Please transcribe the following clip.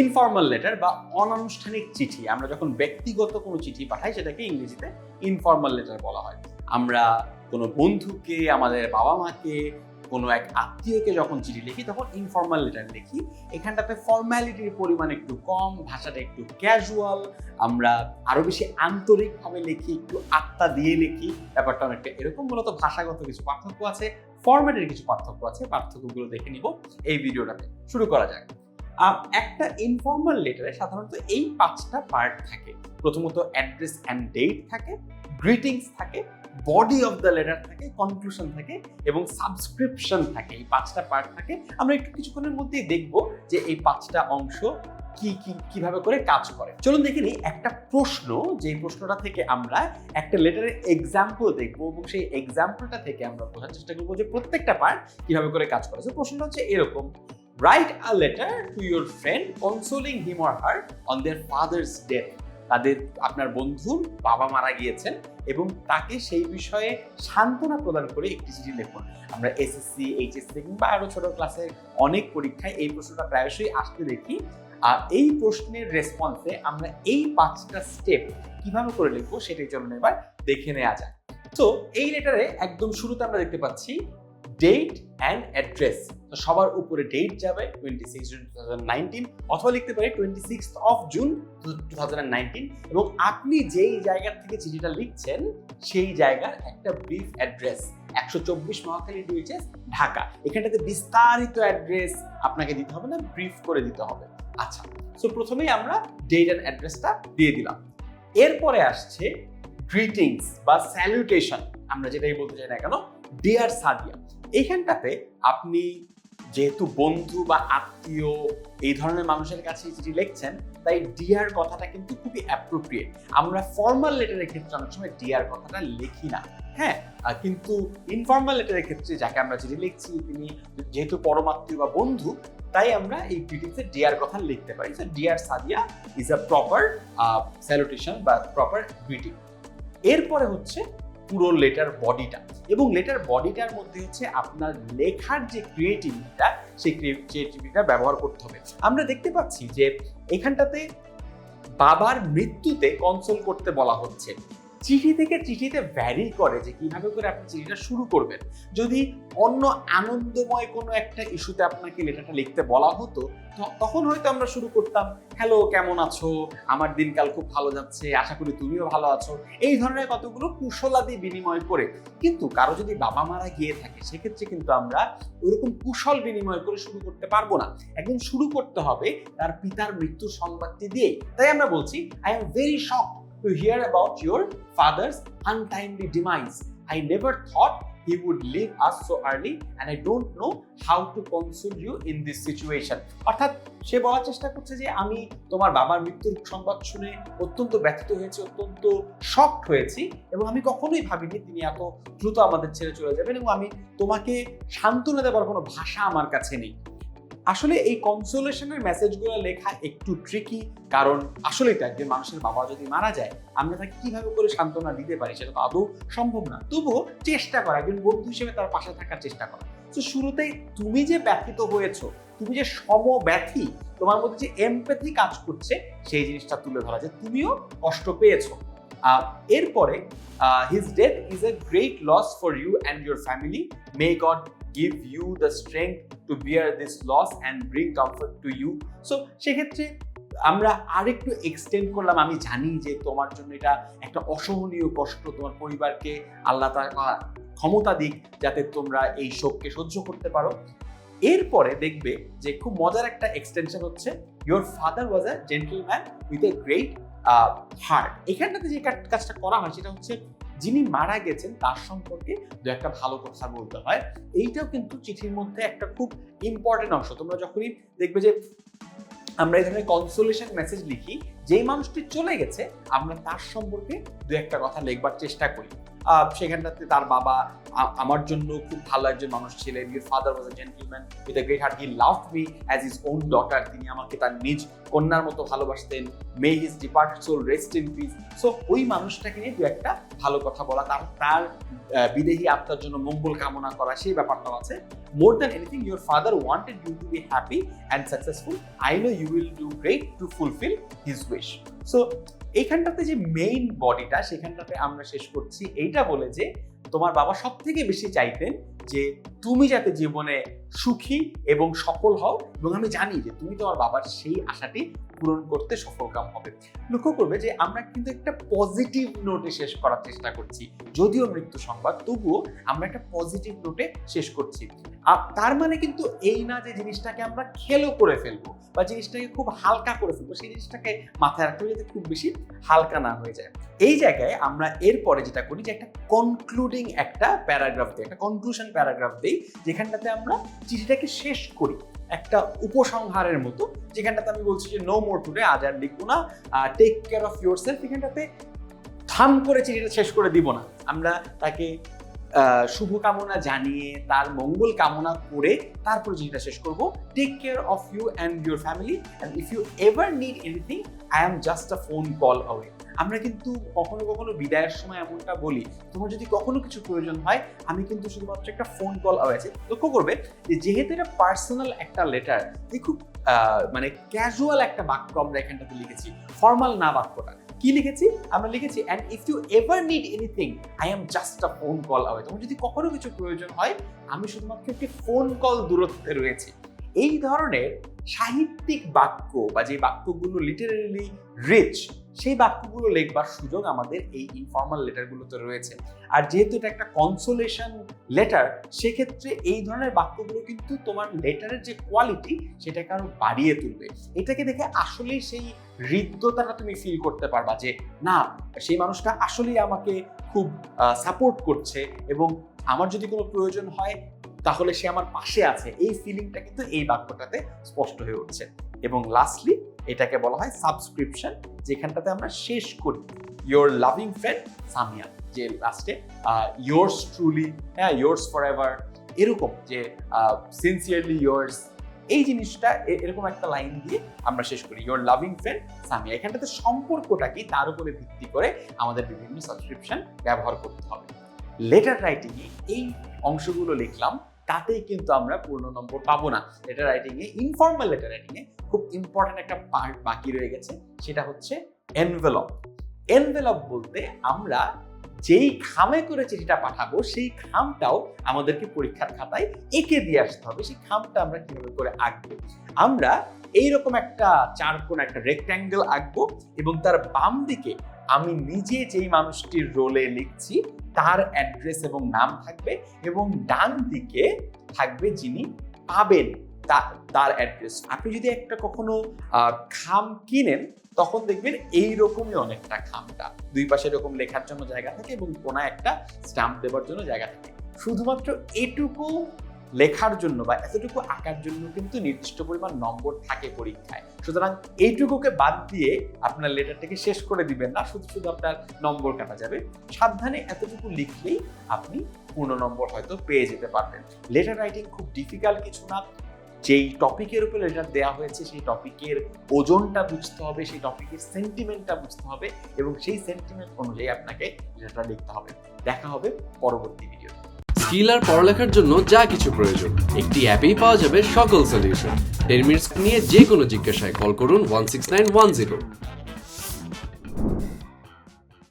Informal letter বা অনানুষ্ঠানিক চিঠি। আমরা যখন ব্যক্তিগত কোনো চিঠি পাঠাই, সেটাকে ইংরেজিতে ইনফর্মাল লেটার বলা হয়। আমরা কোনো বন্ধুকে, আমাদের বাবা মাকে কোনো এক আত্মীয়কে যখন চিঠি লিখি, তখন ইনফর্মাল লেটার লিখি। এখানটাতে ফর্ম্যালিটির পরিমাণ একটু কম, ভাষাটা একটু ক্যাজুয়াল আমরা আরও বেশি আন্তরিকভাবে লিখি, একটু আত্মা দিয়ে লিখি। ব্যাপারটা অনেকটা এরকম, মূলত ভাষাগত কিছু পার্থক্য আছে ফরম্যাটের কিছু পার্থক্য আছে, পার্থক্যগুলো দেখে নিব। এই ভিডিওটাতে শুরু করা যাক। একটা ইনফর্মাল লেটারে সাধারণত এই পাঁচটা পার্ট থাকে। প্রথমত অ্যাড্রেস অ্যান্ড ডেট থাকে গ্রিটিংস থাকে বডি অফ দ্য লেটার থাকে কনক্লুশন থাকে এবং সাবস্ক্রিপশন থাকে। এই পাঁচটা পার্ট থাকে। আমরা একটু কিছুক্ষণের মধ্যেই দেখব যে এই পাঁচটা অংশ কি কি, কীভাবে করে কাজ করে। চলুন দেখে নিই একটা প্রশ্ন যে প্রশ্নটা থেকে আমরা একটা লেটারের এক্সাম্পল দেখব এবং সেই এক্সাম্পলটা থেকে আমরা বোঝার চেষ্টা করব যে প্রত্যেকটা পার্ট কীভাবে করে কাজ করে। প্রশ্নটা হচ্ছে এরকম write a letter to your friend consoling him or her on their father's death তাদের, আপনার বন্ধুর বাবা মারা গিয়েছেন এবং তাকে সেই বিষয়ে সান্ত্বনা প্রদান করে একটি চিঠি লিখুন। আমরা এসএসসি এইচএসসি কিংবা আরও ছোট ক্লাসের অনেক পরীক্ষায় এই প্রশ্নটা প্রায়শই আসতে দেখি। আর এই প্রশ্নের রেসপন্সে আমরা এই পাঁচটা স্টেপ কীভাবে করে লিখব সেটাই চলুন এবার দেখে নেওয়া যাক। তো এই লেটারে একদম শুরুতে আমরা দেখতে পাচ্ছি ডেট অ্যান্ড অ্যাড্রেস তো সবার উপরে ডেট যাবে twenty six June two thousand nineteen অথবা লিখতে পারি twenty six of June two thousand nineteen এবং আপনি যেই জায়গা থেকে চিঠিটা লিখছেন, সেই জায়গার একটা ব্রিফ অ্যাড্রেস একশো চব্বিশ মহাখালী ঢাকা। এখানটাতে বিস্তারিত অ্যাড্রেস আপনাকে দিতে হবে না ব্রিফ করে দিতে হবে। আচ্ছা সো প্রথমেই আমরা ডেট অ্যান্ড অ্যাড্রেসটা দিয়ে দিলাম। এরপরে আসছে গ্রিটিংস বা স্যালুটেশন আমরা যেটাই বলতে চাই না কেন ডিয়ার সাদিয়া এইখানটাতে আপনি যেহেতু বন্ধু বা আত্মীয় এই ধরনের মানুষের কাছে চিঠি লিখছেন, তাই ডিয়ার কথাটা কিন্তু খুবই অ্যাপ্রোপ্রিয়েট আমরা ফর্মাল লেটারের ক্ষেত্রে অনেক সময় ডিয়ার কথাটা লিখি না। হ্যাঁ কিন্তু ইনফর্মাল লেটারের ক্ষেত্রে যাকে আমরা চিঠি লিখছি, তিনি যেহেতু পরমাত্মীয় বা বন্ধু, তাই আমরা এই গ্রিটিংসে ডিয়ার কথা লিখতে পারি। So dear Sadia is a proper salutation বা প্রপার গ্রিটিং এরপরে হচ্ছে পুরো লেটার বডিটা এবং লেটার বডিটার মধ্যে হচ্ছে আপনার লেখার যে ক্রিয়েটিভিটিটা সেই ক্রিয়েটিভিটিটা ব্যবহার করতে হবে। আমরা দেখতে পাচ্ছি যে এখানটাতে বাবার মৃত্যুতে কনসোল করতে বলা হচ্ছে। চিঠি থেকে চিঠিতে ভ্যারি করে যে কীভাবে করে আপনি চিঠিটা শুরু করবেন। যদি অন্য আনন্দময় কোনো একটা ইস্যুতে আপনাকে লেটারটা লিখতে বলা হতো তখন হয়তো আমরা শুরু করতাম, হ্যালো, কেমন আছো? আমার দিনকাল খুব ভালো যাচ্ছে, আশা করি তুমিও ভালো আছো। এই ধরনের কতগুলো কুশলাদি বিনিময় করে। কিন্তু কারও যদি বাবা মারা গিয়ে থাকে, সেক্ষেত্রে কিন্তু আমরা ওইরকম কুশল বিনিময় করে শুরু করতে পারব না। একদম শুরু করতে হবে, তার পিতার মৃত্যুর সংবাদটি দিয়ে তাই আমরা বলছি I am very shock to hear about your father's untimely demise I never thought he would leave us so early, and I don't know how to console you in this situation. অর্থাৎ সে বলার চেষ্টা করছে যে আমি তোমার বাবার মৃত্যুর সংবাদ শুনে অত্যন্ত ব্যথিত হয়েছি, অত্যন্ত শকড হয়েছি, এবং আমি কখনোই ভাবিনি তিনি এত দ্রুত আমাদের ছেড়ে চলে যাবেন, এবং আমি তোমাকে সান্ত্বনা দেওয়ার কোনো ভাষা আমার কাছে নেই। আসলে এই কনসোলেশনের মেসেজগুলো লেখা একটু ট্রিকি কারণ আসলেই তো একজন মানুষের বাবা যদি মারা যায়, আমরা তাকে কীভাবে করে সান্ত্বনা দিতে পারি সেটা তো আদৌ সম্ভব না। তবুও চেষ্টা করা, একজন বন্ধু হিসেবে তার পাশে থাকার চেষ্টা করা। তো শুরুতেই তুমি যে ব্যথিত হয়েছো, তুমি যে সমব্যথী, তোমার মধ্যে যে এমপ্যাথি কাজ করছে, সেই জিনিসটা তুলে ধরা যে তুমিও কষ্ট পেয়েছ। এরপরে his death is a great loss for you and your family may God give you the strength to bear this loss and bring comfort to you so সেক্ষেত্রে আমরা আরেকটু এক্সটেন্ড করলাম। আমি জানি যে তোমার জন্য এটা একটা অসহনীয় কষ্ট তোমার পরিবারকে, আল্লাহ তাআলা ক্ষমতা দিক যাতে তোমরা এই শোককে সহ্য করতে পারো। এরপরে দেখবে যে খুব মজার একটা এক্সটেনশন হচ্ছে your father was a gentleman with a great heart এখানটাতে যে কাজটা করা হয় সেটা হচ্ছে যিনি মারা গেছেন, তার সম্পর্কে দু একটা ভালো কথা বলতে হয়। এইটাও কিন্তু চিঠির মধ্যে একটা খুব ইম্পর্টেন্ট অংশ। তোমরা যখনই দেখবে যে আমরা এই ধরনের কনসোলেশন মেসেজ লিখি যেই মানুষটি চলে গেছে, আমরা তার সম্পর্কে দু একটা কথা লিখবার চেষ্টা করি। সেখানটাতে তার বাবা আমার জন্য খুব ভালো একজন মানুষ ছিলেন। Your father was a gentleman with a great heart he love me as is own daughter তিনি আমাকে তার নিজ কন্যার মতো ভালোবাসতেন। May his departed soul rest in peace so ওই মানুষটাকে নিয়ে দু একটা ভালো কথা বলা। তার তার বিদেহী আত্মার জন্য মঙ্গল কামনা করা, সেই ব্যাপারটাও আছে। More than anything your father wanted you to be happy and successful I know you will do great to fulfil his wish so এইখানটাতে যে মেইন বডিটা সেখানটাতে আমরা শেষ করছি। এইটা বলে যে তোমার বাবা সব থেকে বেশি চাইতেন যে তুমি যাতে জীবনে সুখী এবং সফল হও, এবং আমি জানি যে তুমি তোমার বাবার সেই আশাটি পূরণ করতে সফলকাম হবে। লক্ষ্য করবে যে আমরা কিন্তু একটা পজিটিভ নোটে শেষ করার চেষ্টা করছি। যদিও মৃত্যু সংবাদ, তবুও আমরা একটা পজিটিভ নোটে শেষ করছি। আর তার মানে কিন্তু এই না যে জিনিসটাকে আমরা খেলো করে ফেলব, বা জিনিসটাকে খুব হালকা করে ফেলব, সেই জিনিসটাকে মাথায় রাখতে যাতে খুব বেশি হালকা না হয়ে যায়। এই জায়গায় আমরা এরপরে যেটা করি যে একটা কনক্লুডিং একটা প্যারাগ্রাফ দিই একটা কনক্লুশন প্যারাগ্রাফ দিই, যেখানটাতে আমরা চিঠিটাকে শেষ করি। একটা উপসংহারের মতো, যেখানটাতে আমি বলছি যে নো মোর টুডে আজ আর লিখব না take care of yourself এখানটাতে থাম করে চিঠিটা শেষ করে দিব না। আমরা তাকে শুভকামনা জানিয়ে, তার মঙ্গল কামনা করে তারপর চিঠিটা শেষ করব। Take care of you and your family and if you ever need anything I am just a phone call away আমরা কিন্তু কখনো কখনো বিদায়ের সময় এমনটা বলি, তোমার যদি কখনো কিছু প্রয়োজন হয়, আমি কিন্তু শুধুমাত্র একটা ফোন কল আছি। লক্ষ্য করবে যে, যেহেতু এটা পার্সোনাল একটা লেটার এই খুব মানে ক্যাজুয়াল একটা বাক্য আমরা এখানটাতে লিখেছি। ফর্মাল না বাক্যটা। কি লিখেছি? আমরা লিখেছি and if you ever need anything I am just a phone call away তোমার যদি কখনো কিছু প্রয়োজন হয়, আমি শুধুমাত্র একটি ফোন কল দূরত্বে রয়েছি। এই ধরনের সাহিত্যিক বাক্য বা যে বাক্যগুলো লিটারেলি রিচ সেই বাক্যগুলো লেখবার সুযোগ আমাদের এই ইনফর্মাল লেটারগুলোতে রয়েছে। আর যেহেতু এটা একটা কনসোলেশন লেটার সেক্ষেত্রে এই ধরনের বাক্যগুলো কিন্তু তোমার লেটারের যে কোয়ালিটি সেটাকে আরও বাড়িয়ে তুলবে। এটাকে দেখে আসলেই সেই হৃদ্যতাটা তুমি ফিল করতে পারবা যে, না, সেই মানুষটা আসলেই আমাকে খুব সাপোর্ট করছে এবং আমার যদি কোনো প্রয়োজন হয় তাহলে সে আমার পাশে আছে। এই ফিলিংটা কিন্তু এই বাক্যটাতে স্পষ্ট হয়ে উঠছে। এবং লাস্টলি এটাকে বলা হয় সাবস্ক্রিপশন যেখানটাতে আমরা শেষ করি। ইয়োর লাভিং ফ্রেন্ড সামিয়া, যে লাস্টে ইয়োর্স ট্রুলি হ্যাঁ ইয়োর্স ফর এভার এরকম যে সিনসিয়ারলি ইয়োর্স এই জিনিসটা এরকম একটা লাইন দিয়ে আমরা শেষ করি। ইয়োর লাভিং ফ্রেন্ড সামিয়া, এখানটাতে সম্পর্কটা কি? তার উপরে ভিত্তি করে আমাদের বিভিন্ন সাবস্ক্রিপশন ব্যবহার করতে হবে। লেটার রাইটিংয়ে এই অংশগুলো লিখলাম। তাতেই কিন্তু আমরা পূর্ণ নম্বর পাবো না। লেটার রাইটিংয়ে ইনফর্মাল লেটার রাইটিংয়ে খুব ইম্পর্ট্যান্ট একটা পার্ট বাকি রয়ে গেছে, সেটা হচ্ছে এনভেলপ এনভেলপ বলতে আমরা যেই খামে করে চিঠিটা পাঠাবো, সেই খামটাও আমাদেরকে পরীক্ষার খাতায় এঁকে দিয়ে আসতে হবে। সেই খামটা আমরা কীভাবে করে আঁকবো? আমরা এইরকম একটা চারকোণ একটা রেক্ট্যাঙ্গেল আঁকবো এবং তার বাম দিকে আমি নিজে যেই মানুষটির রোলে লিখছি, তার অ্যাড্রেস এবং নাম থাকবে এবং ডান দিকে থাকবে যিনি পাবেন তার অ্যাড্রেস আপনি যদি একটা কখনো খাম কিনেন, তখন দেখবেন এই রকমই অনেকটা খামটা। দুই পাশে এরকম লেখার জন্য জায়গা থাকে এবং কোনায় একটা স্ট্যাম্প দেওয়ার জন্য জায়গা থাকে। শুধুমাত্র এটুকু লেখার জন্য বা এতটুকু আঁকার জন্য কিন্তু নির্দিষ্ট পরিমাণ নম্বর থাকে পরীক্ষায়। সুতরাং এইটুকুকে বাদ দিয়ে আপনার লেটারটাকে শেষ করে দিবেন। না শুধু শুধু আপনার নম্বর কাটা যাবে। সাবধানে এতটুকু লিখলেই আপনি পূর্ণ নম্বর হয়তো পেয়ে যেতে পারবেন। লেটার রাইটিং খুব ডিফিকাল্ট কিছু না। যেই টপিকের উপর লেটার দেওয়া হয়েছে, সেই টপিকের ওজনটা বুঝতে হবে, সেই টপিকের সেন্টিমেন্টটা বুঝতে হবে এবং সেই সেন্টিমেন্ট অনুযায়ী আপনাকে লেটারটা লিখতে হবে। দেখা হবে পরবর্তী ভিডিও স্কিল আর পড়ালেখার জন্য যা কিছু প্রয়োজন। একটি অ্যাপেই পাওয়া যাবে সকল সলিউশন টেন মিনিটস নিয়ে যে কোনো জিজ্ঞাসায় কল করুন one six nine one zero